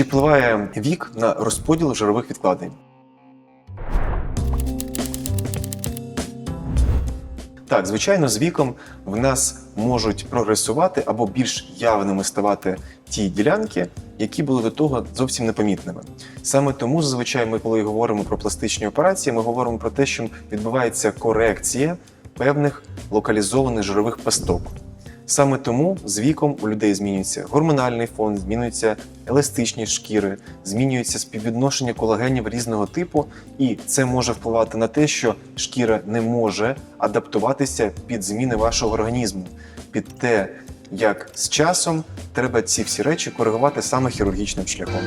Чи впливає вік на розподіл жирових відкладень? Так, звичайно, з віком в нас можуть прогресувати або більш явними ставати ті ділянки, які були до того зовсім непомітними. Саме тому зазвичай ми, коли говоримо про пластичні операції, ми говоримо про те, що відбувається корекція певних локалізованих жирових пасток. Саме тому з віком у людей змінюється гормональний фон, змінюється еластичність шкіри, змінюється співвідношення колагенів різного типу, і це може впливати на те, що шкіра не може адаптуватися під зміни вашого організму, під те, як з часом треба ці всі речі коригувати саме хірургічним шляхом.